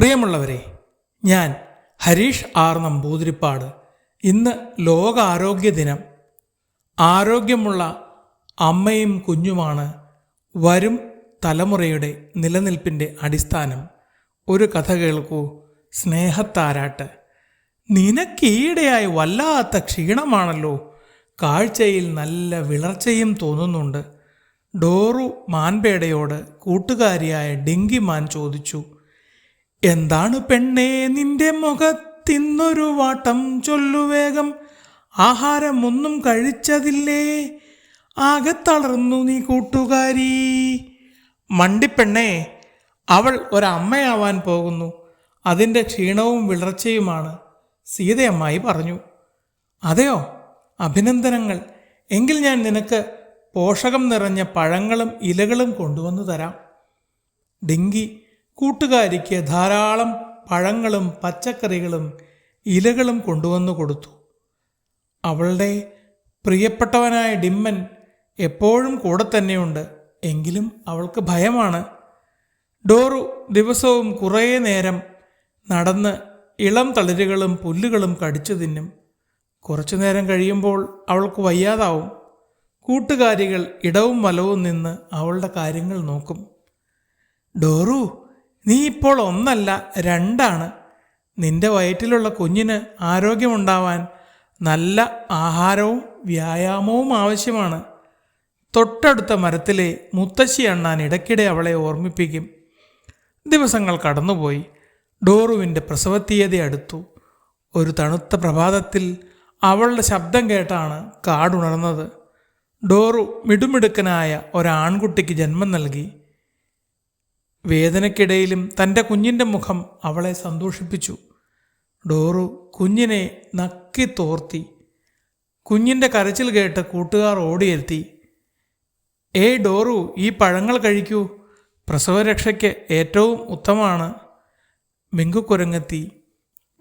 പ്രിയമുള്ളവരെ ഞാൻ ഹരീഷ് ആർ നമ്പൂതിരിപ്പാട്. ഇന്ന് ലോകാരോഗ്യ ദിനം. ആരോഗ്യമുള്ള അമ്മയും കുഞ്ഞുമാണ് വരും തലമുറയുടെ നിലനിൽപ്പിന്റെ അടിസ്ഥാനം. ഒരു കഥ കേൾക്കൂ സ്നേഹത്താരാട്ട്. നിനക്കീടെയായി വല്ലാത്ത ക്ഷീണമാണല്ലോ. കാഴ്ചയിൽ നല്ല വിളർച്ചയും തോന്നുന്നുണ്ട്. ഡോറു മാൻപേടയോട് കൂട്ടുകാരിയായ ഡിങ്കി മാൻ ചോദിച്ചു എന്താണ് പെണ്ണേ നിന്റെ മുഖത്തിന്നൊരു വാട്ടം ചൊല്ലുവേഗം ആഹാരമൊന്നും കഴിച്ചതില്ലേ. ആകെ തളർന്നു നീ കൂട്ടുകാരി. മണ്ടിപ്പെണ്ണേ അവൾ ഒരമ്മയാവാൻ പോകുന്നു. അതിന്റെ ക്ഷീണവും വിളർച്ചയുമാണ് സീതയമ്മായി പറഞ്ഞു. അതെയോ? അഭിനന്ദനങ്ങൾ. എങ്കിൽ ഞാൻ നിനക്ക് പോഷകം നിറഞ്ഞ പഴങ്ങളും ഇലകളും കൊണ്ടുവന്നു തരാം. ഡിങ്കി കൂട്ടുകാരിക്ക് ധാരാളം പഴങ്ങളും പച്ചക്കറികളും ഇലകളും കൊണ്ടുവന്നു കൊടുത്തു. അവളുടെ പ്രിയപ്പെട്ടവനായ ഡിമ്മൻ എപ്പോഴും കൂടെ തന്നെയുണ്ട്. എങ്കിലും അവൾക്ക് ഭയമാണ്. ഡോറു ദിവസവും കുറേ നേരം നടന്ന് ഇളം തളിരുകളും പുല്ലുകളും കടിച്ചു തിന്നും. കുറച്ചു നേരം കഴിയുമ്പോൾ അവൾക്ക് വയ്യാതാവും. കൂട്ടുകാരികൾ ഇടവും വലവും നിന്ന് അവളുടെ കാര്യങ്ങൾ നോക്കും. ഡോറു നീ ഇപ്പോൾ ഒന്നല്ല രണ്ടാണ്. നിന്റെ വയറ്റിലുള്ള കുഞ്ഞിന് ആരോഗ്യമുണ്ടാവാൻ നല്ല ആഹാരവും വ്യായാമവും ആവശ്യമാണ്. തൊട്ടടുത്ത മരത്തിലെ മുത്തശ്ശി അണ്ണാൻ ഇടയ്ക്കിടെ അവളെ ഓർമ്മിപ്പിക്കും. ദിവസങ്ങൾ കടന്നുപോയി. ഡോറുവിന്റെ പ്രസവത്തീയതി അടുത്തു. ഒരു തണുത്ത പ്രഭാതത്തിൽ അവളുടെ ശബ്ദം കേട്ടാണ് കാടുണർന്നത്. ഡോറു മിടുമിടുക്കനായ ഒരാൺകുട്ടിക്ക് ജന്മം നൽകി. വേദനയ്ക്കിടയിലും തന്റെ കുഞ്ഞിന്റെ മുഖം അവളെ സന്തോഷിപ്പിച്ചു. ഡോറു കുഞ്ഞിനെ നക്കി തോർത്തി. കുഞ്ഞിന്റെ കരച്ചിൽ കേട്ട് കൂട്ടുകാർ ഓടിയെത്തി. ഏയ് ഡോറു ഈ പഴങ്ങൾ കഴിക്കൂ. പ്രസവരക്ഷയ്ക്ക് ഏറ്റവും ഉത്തമമാണ്. മിങ്കുക്കുരങ്ങെത്തി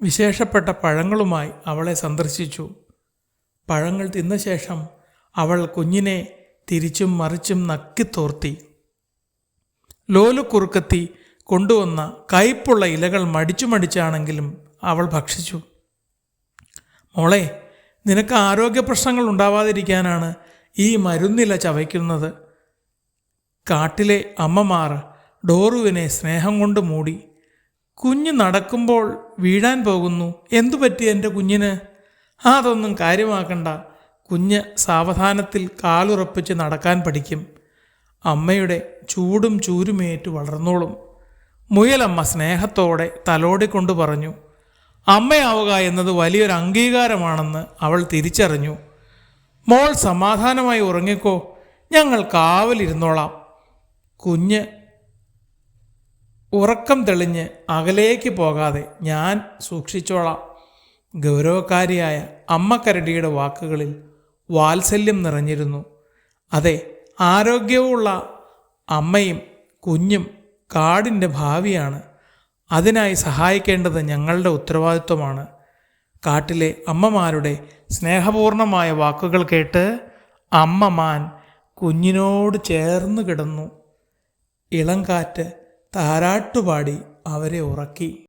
വിശേഷപ്പെട്ട പഴങ്ങളുമായി അവളെ സന്ദർശിച്ചു. പഴങ്ങൾ തിന്ന ശേഷം അവൾ കുഞ്ഞിനെ തിരിച്ചും മറിച്ചും നക്കിത്തോർത്തി ലോലുക്കുറുക്കത്തി കൊണ്ടുവന്ന കയ്പുള്ള ഇലകൾ മടിച്ചു മടിച്ചാണെങ്കിലും അവൾ ഭക്ഷിച്ചു. മോളെ നിനക്ക് ആരോഗ്യ പ്രശ്നങ്ങൾ ഉണ്ടാവാതിരിക്കാനാണ് ഈ മരുന്നില ചവയ്ക്കുന്നത്. കാട്ടിലെ അമ്മമാർ ഡോറുവിനെ സ്നേഹം കൊണ്ട് മൂടി കുഞ്ഞ് നടക്കുമ്പോൾ വീഴാൻ പോകുന്നു. എന്തു പറ്റി എന്റെ കുഞ്ഞിന്? അതൊന്നും കാര്യമാക്കണ്ട. കുഞ്ഞ് സാവധാനത്തിൽ കാലുറപ്പിച്ച് നടക്കാൻ പഠിക്കും. അമ്മയുടെ ചൂടും ചൂരുമേറ്റ് വളർന്നോളും. മുയലമ്മ സ്നേഹത്തോടെ തലോടിക്കൊണ്ട് പറഞ്ഞു അമ്മയാവുക എന്നത് വലിയൊരു അംഗീകാരമാണെന്ന് അവൾ തിരിച്ചറിഞ്ഞു. മോൾ സമാധാനമായി ഉറങ്ങിക്കോ ഞങ്ങൾ കാവലിരുന്നോളാം. കുഞ്ഞ് ഉറക്കം തെളിഞ്ഞ് അകലേക്ക് പോകാതെ ഞാൻ സൂക്ഷിച്ചോളാം. ഗൗരവക്കാരിയായ അമ്മക്കരടിയുടെ വാക്കുകളിൽ വാത്സല്യം നിറഞ്ഞിരുന്നു. അതെ ആരോഗ്യവുമുള്ള അമ്മയും കുഞ്ഞും കാടിന്റെ ഭാവിയാണ്. അതിനായി സഹായിക്കേണ്ടത് ഞങ്ങളുടെ ഉത്തരവാദിത്വമാണ്. കാട്ടിലെ അമ്മമാരുടെ സ്നേഹപൂർണമായ വാക്കുകൾ കേട്ട് അമ്മമാൻ കുഞ്ഞിനോട് ചേർന്ന് കിടന്നു. ഇളം കാറ്റ് താരാട്ടുപാടി അവരെ ഉറക്കി.